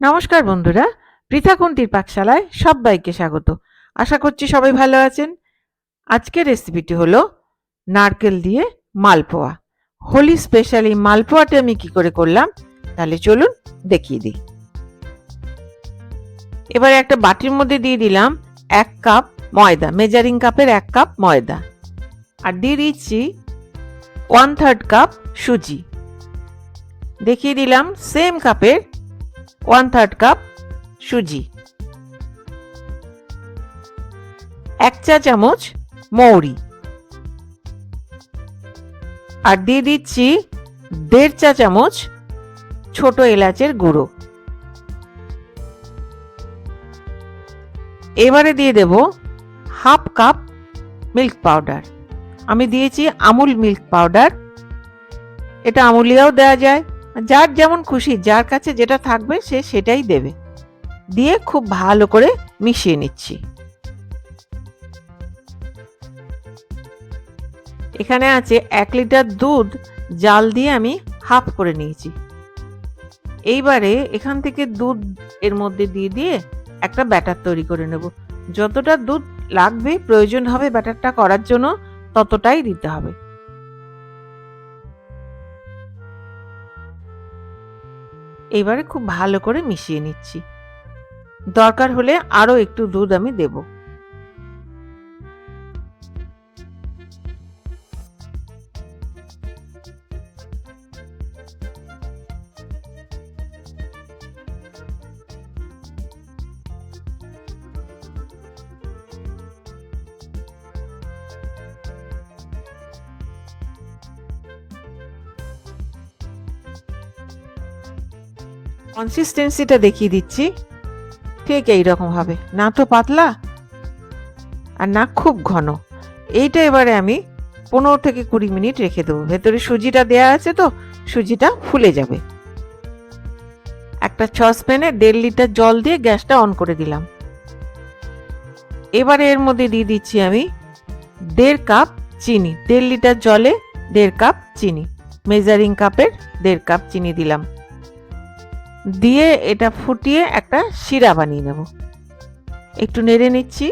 নমস্কার বন্ধুরা, পৃথাকুন্তির পাকশালায় সবাইকে স্বাগত। আশা করছি সবাই ভালো আছেন। আজকের রেসিপিটি হলো নারকেল দিয়ে মালপোয়া। হোলি স্পেশাল মালপোয়াটা আমি কি করে করলাম, তাহলে চলুন দেখিয়ে দিই। এবারে একটা বাটির মধ্যে দিয়ে দিলাম এক কাপ ময়দা, মেজারিং কাপের এক কাপ ময়দা। আর দিয়ে দিচ্ছি ওয়ান থার্ড কাপ সুজি। দেখিয়ে দিলাম সেম কাপের ওয়ান থার্ড কাপ সুজি। এক চা চামচ মৌরি। আর দিয়ে দিচ্ছি দেড় চা চামচ ছোট এলাচের গুঁড়ো। এবারে দিয়ে দেব হাফ কাপ মিল্ক পাউডার। আমি দিয়েছি আমুল মিল্ক পাউডার। এটা আমুলিয়াও দেওয়া যায়। যার যেমন খুশি, যার কাছে যেটা থাকবে সে সেটাই দেবে। দিয়ে খুব ভালো করে মিশিয়ে নিচ্ছি। এখানে আছে এক লিটার দুধ, জাল দিয়ে আমি হাফ করে নিয়েছি। এইবারে এখান থেকে দুধ এর মধ্যে দিয়ে দিয়ে একটা ব্যাটার তৈরি করে নেব। যতটা দুধ লাগবে, প্রয়োজন হবে ব্যাটারটা করার জন্য, ততটাই দিতে হবে। এবারে খুব ভালো করে মিশিয়ে নিচ্ছি। দরকার হলে আরও একটু দুধ আমি দেব। কনসিস্টেন্সিটা দেখিয়ে দিচ্ছি। ঠিক এইরকম হবে। না তো পাতলা, আর না খুব ঘন। এইটা এবারে আমি পনেরো থেকে কুড়ি মিনিট রেখে দেবো। ভেতরে সুজিটা দেয়া আছে তো, সুজিটা ফুলে যাবে। একটা সসপ্যানে দেড় লিটার জল দিয়ে গ্যাসটা অন করে দিলাম। এবারে এর মধ্যে দিয়ে দিচ্ছি আমি দেড় কাপ চিনি। দেড় লিটার জলে দেড় কাপ চিনি। মেজারিং কাপের দেড় কাপ চিনি দিলাম। দিয়ে এটা ফুটিয়ে একটা শিরা বানিয়ে নেব। একটু নেড়ে নিচ্ছি।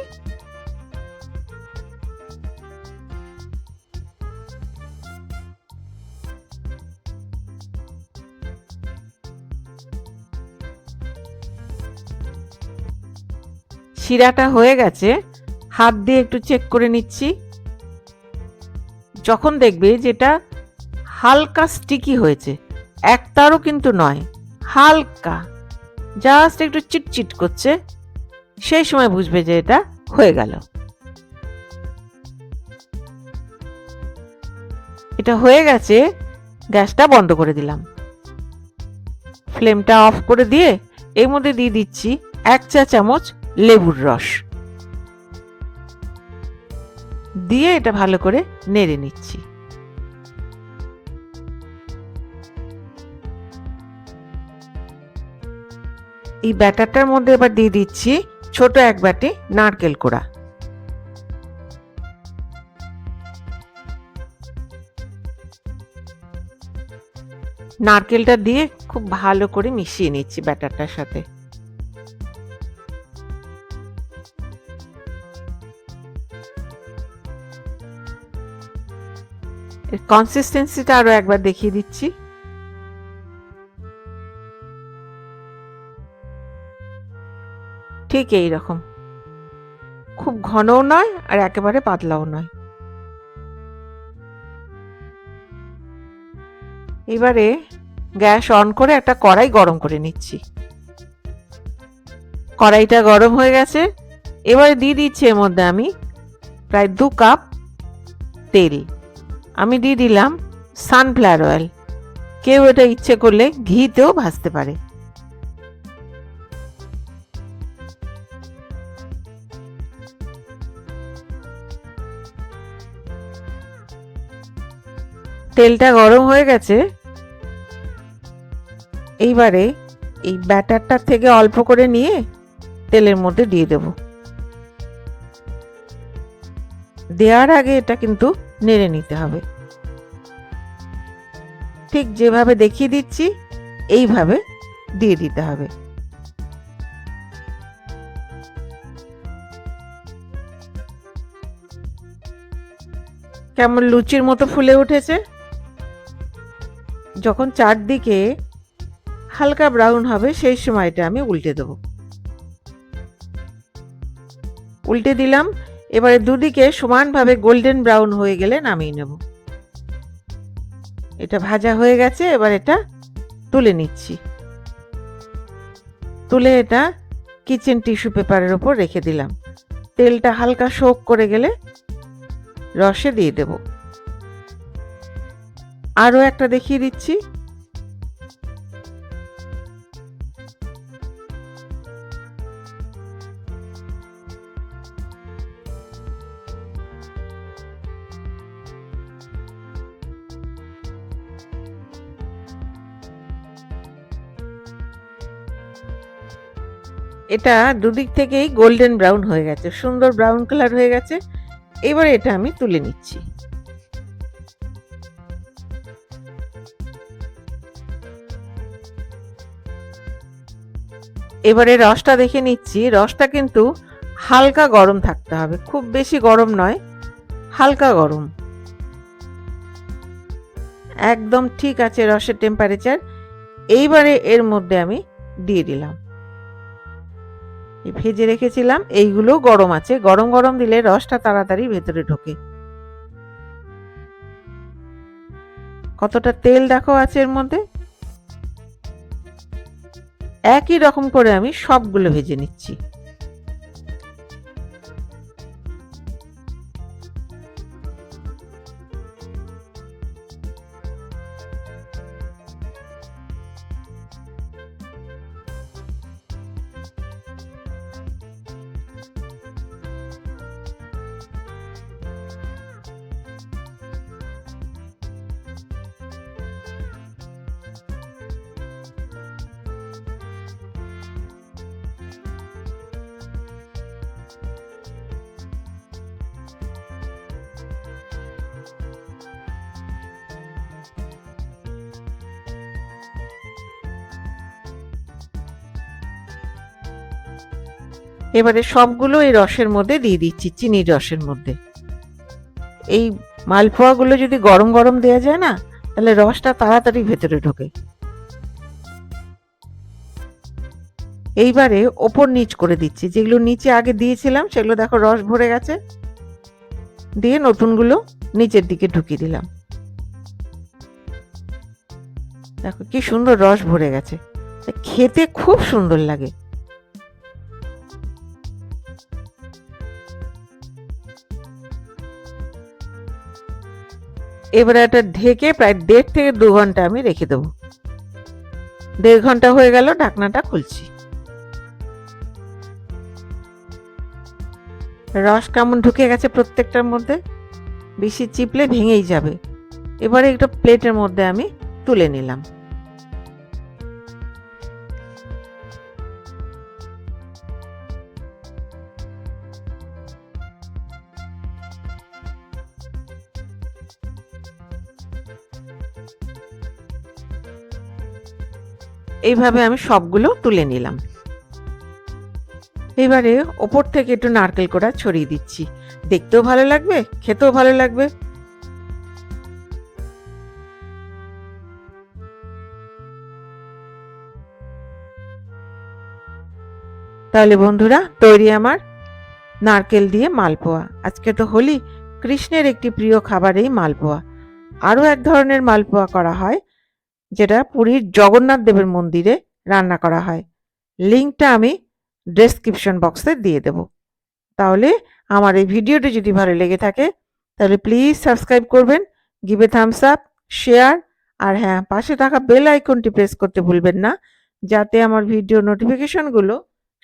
শিরাটা হয়ে গেছে, হাত দিয়ে একটু চেক করে নিচ্ছি। যখন দেখবে যেটা হালকা স্টিকি হয়েছে একতারও কিন্তু নয়। হালকা। জাস্ট একটু চিটচিট করছে। সেই সময় বুঝবে যে এটা হয়ে গেল। এটা হয়ে গেছে, গ্যাসটা বন্ধ করে দিলাম। ফ্লেমটা অফ করে দিয়ে এর মধ্যে দিয়ে দিচ্ছি এক চা চামচ লেবুর রস। দিয়ে এটা ভালো করে নেড়ে নিচ্ছি। এই ব্যাটারটার মধ্যে এবার দিয়ে দিচ্ছি ছোট এক বাটি নারকেল কোড়া। নারকেলটা দিয়ে খুব ভালো করে মিশিয়ে নিচ্ছি ব্যাটারটার সাথে। কনসিস্টেন্সিটা আরও একবার দেখিয়ে দিচ্ছি। ঠিক এই রকম খুব ঘনও নয় আর একেবারে পাতলাও নয়। এবারে গ্যাস অন করে একটা কড়াই গরম করে নিচ্ছি। কড়াইটা গরম হয়ে গেছে। এবারে দিয়ে দিচ্ছি এর মধ্যে আমি প্রায় দু কাপ তেল। আমি দিয়ে দিলাম সানফ্লাওয়ার অয়েল। কেউ এটা ইচ্ছে করলে ঘিতেও ভাজতে পারে। তেলটা গরম হয়ে গেছে। এইবারে এই ব্যাটারটার থেকে অল্প করে নিয়ে তেলের মধ্যে দিয়ে দেব। দেওয়ার আগে এটা কিন্তু নেড়ে নিতে হবে। ঠিক যেভাবে দেখিয়ে দিচ্ছি, এইভাবে দিয়ে দিতে হবে। কেমন লুচির মতো ফুলে উঠেছে? যখন চারদিকে হালকা ব্রাউন হবে, সেই সময়টা আমি উল্টে দেবো। উল্টে দিলাম, এবারে দুদিকে সমানভাবে গোল্ডেন ব্রাউন হয়ে গেলে নামিয়ে নেব। এটা ভাজা হয়ে গেছে, এবার এটা তুলে নিচ্ছি। তুলে এটা কিচেন টিস্যু পেপারের ওপর রেখে দিলাম। তেলটা হালকা শোক করে গেলে রসে দিয়ে দেব। আরও একটা দেখিয়ে দিচ্ছি। এটা দুদিক থেকেই গোল্ডেন ব্রাউন হয়ে গেছে, সুন্দর ব্রাউন কালার হয়ে গেছে। এবার এটা আমি তুলে নিচ্ছি। এবারে রসটা দেখে নিচ্ছি। রসটা কিন্তু হালকা গরম থাকতে হবে। খুব বেশি গরম নয়, হালকা গরম। একদম ঠিক আছে রসের টেম্পারেচার এইবারে এর মধ্যে আমি দিয়ে দিলাম। ভেজে রেখেছিলাম, এইগুলো গরম আছে। গরম গরম দিলে রসটা তাড়াতাড়ি ভেতরে ঢোকে। কতটা তেল দেখো আছে এর মধ্যে। একই রকম করে আমি সবগুলো ভেজে নিচ্ছি। এবারে সবগুলো এই রসের মধ্যে দিয়ে দিচ্ছি, চিনির রসের মধ্যে। এই মালপোয়াগুলো যদি গরম গরম দেওয়া যায় না, তাহলে রসটা তাড়াতাড়ি ভেতরে ঢোকে। এইবারে ওপর নিচ করে দিচ্ছি, যেগুলো নিচে আগে দিয়েছিলাম, সেগুলো দেখো রস ভরে গেছে। দিয়ে নতুনগুলো নিচের দিকে ঢুকিয়ে দিলাম। দেখো কি সুন্দর রস ভরে গেছে। খেতে খুব সুন্দর লাগে। এবারে এটা ঢেকে প্রায় দেড় থেকে দু ঘণ্টা আমি রেখে দেবো। দেড় ঘণ্টা হয়ে গেল, ঢাকনাটা খুলছি। রস কেমন ঢুকে গেছে প্রত্যেকটার মধ্যে? বেশি চিপলে ভেঙেই যাবে। এবারে একটা প্লেটের মধ্যে আমি তুলে নিলাম। এইভাবে আমি সবগুলো তুলে নিলাম। এবারে ওপর থেকে একটু নারকেল কোড়া ছড়িয়ে দিচ্ছি। দেখতেও ভালো লাগবে, খেতেও ভালো লাগবে। তাহলে বন্ধুরা, তৈরি আমার নারকেল দিয়ে মালপোয়া। আজকে তো হোলি, কৃষ্ণের একটি প্রিয় খাবার এই মালপোয়া। আরও এক ধরনের মালপোয়া করা হয়। যেটা পুরীর জগন্নাথ দেবের মন্দিরে রান্না করা হয়। লিঙ্কটা আমি ডেসক্রিপশন বক্সে দিয়ে দেব। তাহলে আমার এই ভিডিওটি যদি ভালো লেগে থাকে, তাহলে প্লিজ সাবস্ক্রাইব করবেন give a thumbs up share আর হ্যাঁ পাশে থাকা বেল আইকনটি প্রেস করতে ভুলবেন না, যাতে আমার ভিডিও নোটিফিকেশনগুলো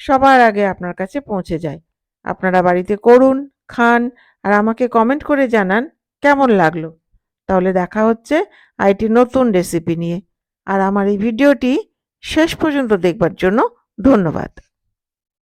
সবার আগে আপনার কাছে পৌঁছে যায়। আপনারা বাড়িতে করুন, খান, আর আমাকে কমেন্ট করে জানান কেমন লাগল। তাহলে দেখা হচ্ছে আইটি নতুন রেসিপি নিয়ে। আর আমার এই ভিডিওটি শেষ পর্যন্ত দেখবার জন্য ধন্যবাদ।